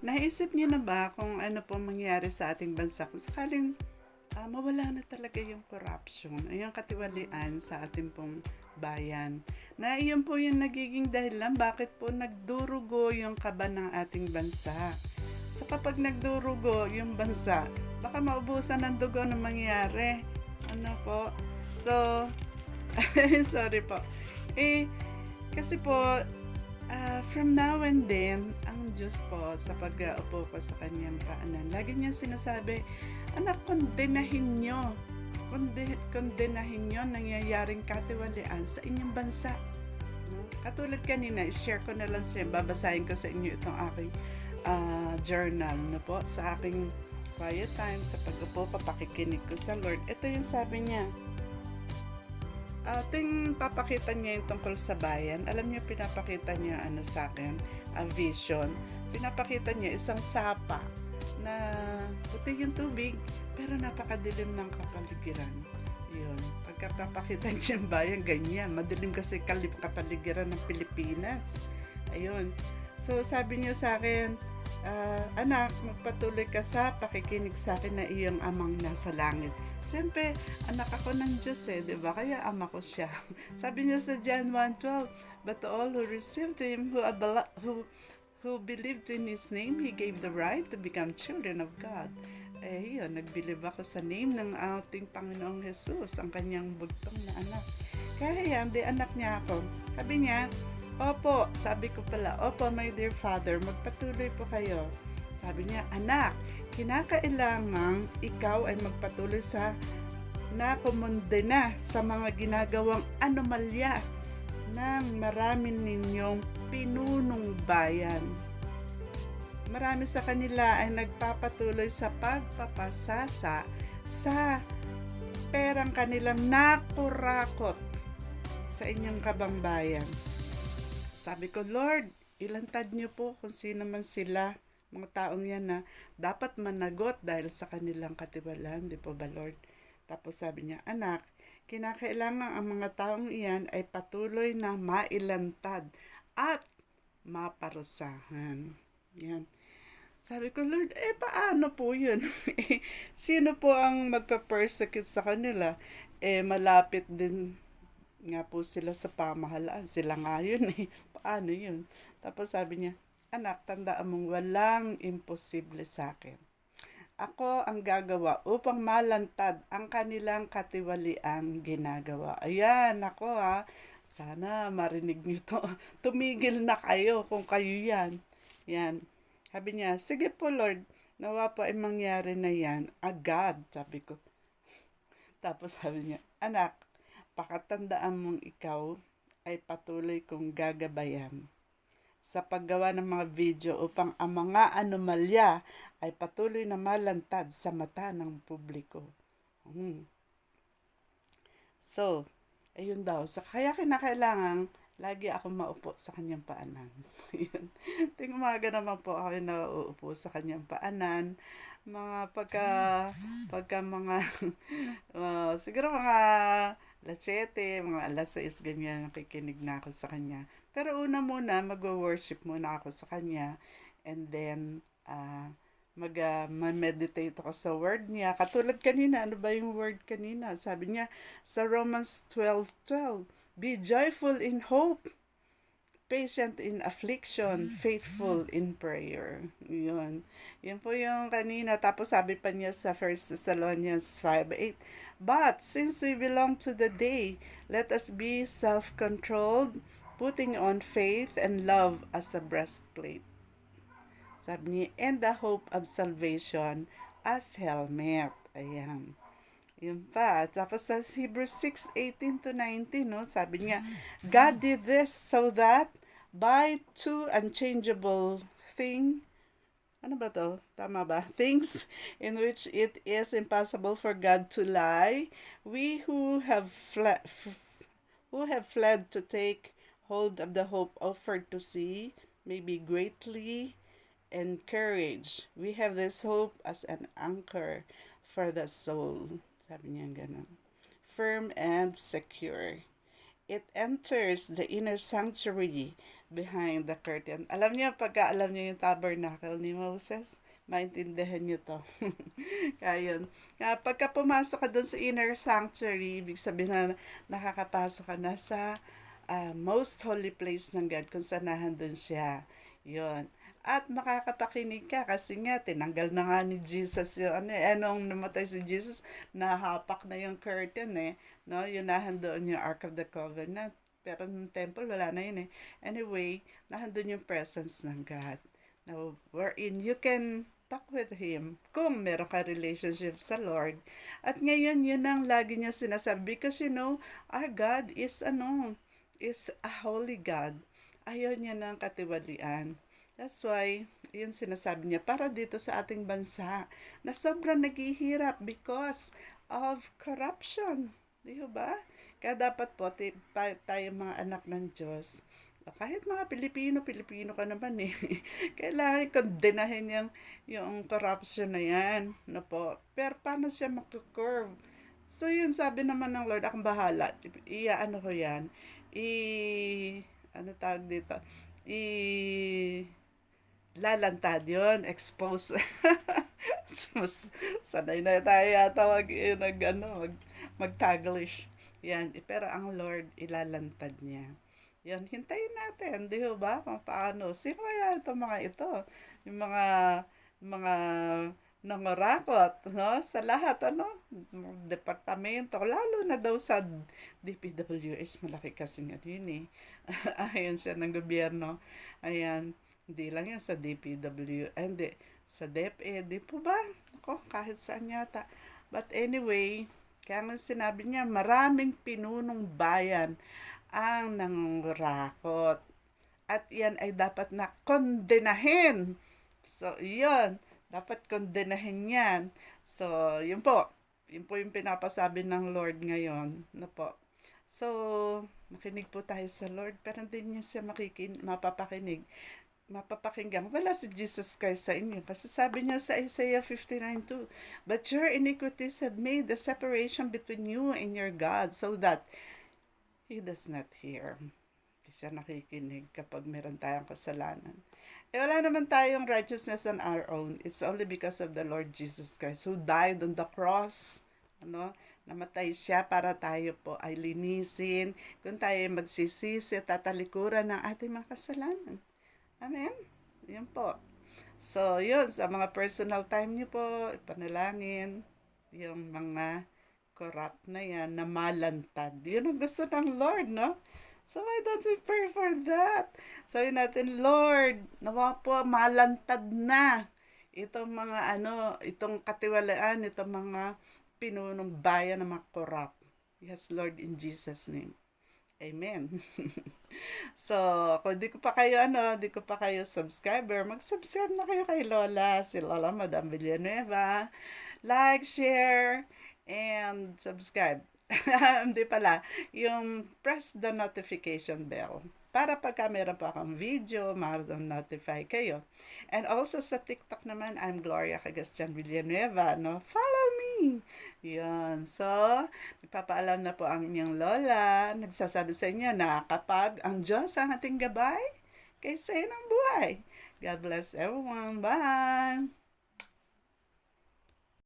Naisip niyo na ba kung ano po mangyari sa ating bansa kung sakaling ah, mawala na talaga yung corruption, yung katiwalian sa ating pong bayan. Na iyon po yung nagiging dahilan bakit po nagdurugo yung kaba ng ating bansa. So kapag nagdurugo yung bansa, baka maubusan ng dugo na mangyari. Ano po? So, sorry po. Eh, kasi po, ah, from now and then, ang Diyos po sa pag-uupo ko sa kanyang paanan, lagi niya sinasabi, anak, kondenahin nyo. Konde, kondenahin ang nangyayaring katiwalian sa inyong bansa. No? Katulad kanina, share ko na lang sa babasahin ko sa inyo itong aking ah, journal no po, sa aking quiet time, sa pag-upo, papakikinig ko sa Lord. Ito yung sabi niya, Ito yung papakita niya yung tungkol sa bayan. Alam niyo, pinapakita niya ano sa akin, a vision. Pinapakita niya isang sapa na puti yung tubig, pero napakadilim ng kapaligiran. Yun. Pagkapapakita niya yung bayan, ganyan. Madilim kasi kalip kapaligiran ng Pilipinas. Ayun. So, sabi niya sa akin, ah, anak, magpatuloy ka sa pakikinig sa akin na iyong amang nasa langit. Siyempre, anak ako ng Diyos eh, di ba? Kaya ama ko siya. Sabi niya sa John 1.12, But all who received Him, who, abala- who, who believed in His name, He gave the right to become children of God. Eh, yun, nagbilib ako sa name ng ating Panginoong Jesus, ang kanyang bugtong na anak. Kaya yan, di anak niya ako. Sabi niya, Opo, sabi ko pala, Opo, my dear father, magpatuloy po kayo. Sabi niya, anak, kinakailangan ikaw ay magpatuloy sa nakumunde na sa mga ginagawang anomalya ng marami ninyong pinunong bayan. Marami sa kanila ay nagpapatuloy sa pagpapasasa sa perang kanilang nakurakot sa inyong kabangbayan. Sabi ko, Lord, ilantad niyo po kung sino man sila, mga taong yan na dapat managot dahil sa kanilang katiwalaan, di po ba Lord? Tapos sabi niya, anak, kinakailangan ang mga taong iyan ay patuloy na mailantad at maparusahan. Yan. Sabi ko, Lord, eh paano po yun? Eh, Sino po ang magpa-persecute sa kanila? Eh, malapit din nga po sila sa pamahalaan. Sila nga yun eh. Paano yun? Tapos sabi niya, anak, tandaan mong walang imposible sa akin. Ako ang gagawa upang malantad ang kanilang katiwaliang ginagawa. Ayan, ako ha. Sana marinig niyo to. Tumigil na kayo kung kayo yan. Yan. Sabi niya, sige po Lord, nawa po ay mangyari na yan. Agad, sabi ko. Tapos sabi niya, anak, pakatandaan mong ikaw ay patuloy kong gagabayan sa paggawa ng mga video upang ang mga anomalya ay patuloy na malantad sa mata ng publiko. Hmm. So, ayun daw. So, kaya kinakailangan lagi ako maupo sa kanyang paanan. Yun. Ting umaga naman po ako nauupo sa kanyang paanan. Mga pagka, pagka mga, uh, siguro mga 7, mga alas 6, ganyan, nakikinig na ako sa kanya. Pero una muna, mag-worship muna ako sa kanya. And then, uh, mag, uh, meditate ako sa word niya. Katulad kanina, ano ba yung word kanina? Sabi niya, sa Romans 12.12, 12, Be joyful in hope, patient in affliction, faithful in prayer. Yun. Yun po yung kanina. Tapos sabi pa niya sa 1 Thessalonians 5.8, But since we belong to the day, let us be self-controlled, putting on faith and love as a breastplate. Sabi niya, and the hope of salvation as helmet. Ayan. Yun pa. Tapos sa Hebrews 6, 18 to 19, no, sabi niya, God did this so that by two unchangeable thing, ano ba to? Tama ba? Things in which it is impossible for God to lie, we who have fled, who have fled to take hold of the hope offered to see may be greatly encouraged. We have this hope as an anchor for the soul. Sabi niya ganun. Firm and secure. It enters the inner sanctuary, behind the curtain. Alam niyo, pagka alam niyo yung tabernacle ni Moses, maintindihan niyo to. Kaya yun. Pagka pumasok ka doon sa inner sanctuary, ibig sabihin na nakakapasok ka na sa ah, most holy place ng God kung saan nahandun siya. Yun. At makakapakinig ka kasi nga tinanggal na nga ni Jesus yung ano eh, anong namatay si Jesus, nahapak na yung curtain eh. No, yun nahandoon yung Ark of the Covenant. Pero nung temple, wala na yun eh. Anyway, nahandun yung presence ng God. Now, wherein you can talk with Him kung meron ka relationship sa Lord. At ngayon, yun ang lagi niya sinasabi. Because you know, our God is ano, is a holy God. Ayaw niya ng katiwalian. That's why, yun sinasabi niya, para dito sa ating bansa, na sobrang naghihirap because of corruption. Di ba? Kaya dapat po, tayo mga anak ng Diyos, kahit mga Pilipino, Pilipino ka naman eh. Kailangan kondenahin yung, yung corruption na yan. No po. Pero paano siya makukurve? So yun, sabi naman ng Lord, akong bahala. Iya, ano ko yan? I, ano tawag dito? I, lalantad yun, expose. Mas- Sanay na tayo yata mag, eh, nag, ano, mag, mag-taglish. Yan, eh, pero ang Lord, ilalantad niya. Yan, hintayin natin, di ba? Paano. Sino kaya itong mga ito? Yung mga, mga nangarakot, no? Sa lahat, ano? Departamento, lalo na daw sa DPWS, malaki kasi nga yun eh. Ayan siya ng gobyerno. Ayan, hindi lang yan sa DPW, ah, hindi, sa DepEd, di po ba? Ako, kahit saan yata. But anyway, kaya nga sinabi niya, maraming pinunong bayan ang nangurakot. At yan ay dapat na kondenahin. So, yun. Dapat kondenahin yan. So, yun po. Yun po yung pinapasabi ng Lord ngayon. No po. So, makinig po tayo sa Lord, pero hindi niyo siya makikin, mapapakinig mapapakinggan. Wala si Jesus Christ sa inyo. Kasi sabi niya sa Isaiah 59.2, But your iniquities have made the separation between you and your God so that He does not hear. Hindi siya nakikinig kapag meron tayong kasalanan. Eh, wala naman tayong righteousness on our own. It's only because of the Lord Jesus Christ who died on the cross. Ano? Namatay siya para tayo po ay linisin. Kung tayo ay magsisisi, tatalikuran ng ating mga kasalanan. Amen? Yan po. So, yun, sa mga personal time niyo po, ipanalangin yung mga corrupt na yan, na malantad. Yun ang gusto ng Lord, no? So, why don't we pray for that? Sabi natin, Lord, nawa po, malantad na itong mga ano, itong katiwalaan, itong mga pinunong bayan na mga corrupt. Yes, Lord, in Jesus' name. Amen. so, kung di ko pa kayo, ano, di ko pa kayo subscriber, mag-subscribe na kayo kay Lola, si Lola Madam Villanueva. Like, share, and subscribe. Hindi pala, yung press the notification bell. Para pagka meron po akong video, ma-notify kayo. And also sa TikTok naman, I'm Gloria Cagastian Villanueva, no? Follow me! Yun. So, nagpapaalam na po ang inyong lola. Nagsasabi sa inyo na kapag ang Diyos ang ating gabay, kaysa ng buhay. God bless everyone. Bye!